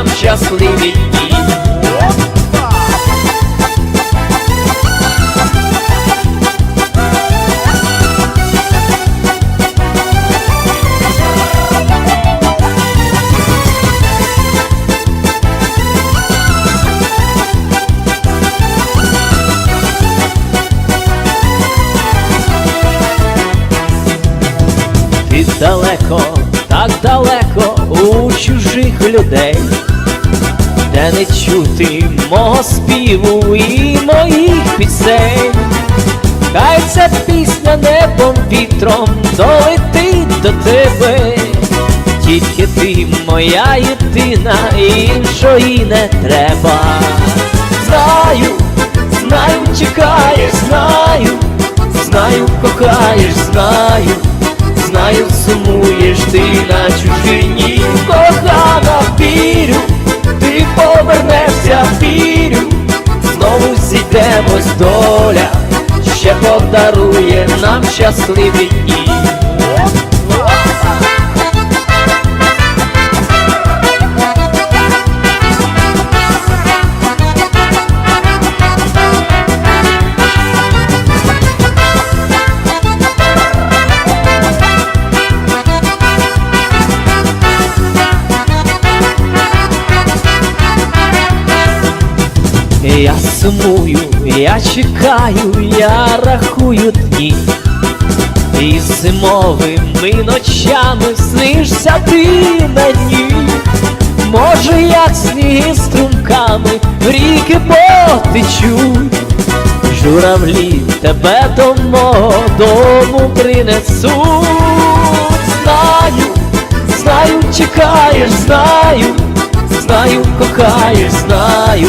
Нам щасливі дні. Далеко, так далеко у чужих людей, де не чути мого співу і моїх пісень. Хай ця пісня небом вітром долетить до тебе, тільки ти моя єдина, іншої не треба. Знаю, знаю, чекаєш, знаю, знаю, кохаєш, знаю. Знаю, сумуєш ти на чужині, доля, ще подарує нам щасливі дні. Я сумую, я чекаю, я рахую дні, і зимовими ночами снишся ти мені, може, як сніги струмками ріки потечуть, журавлі тебе до дому принесуть, знаю, знаю, чекаєш, знаю, знаю, кохаєш, знаю.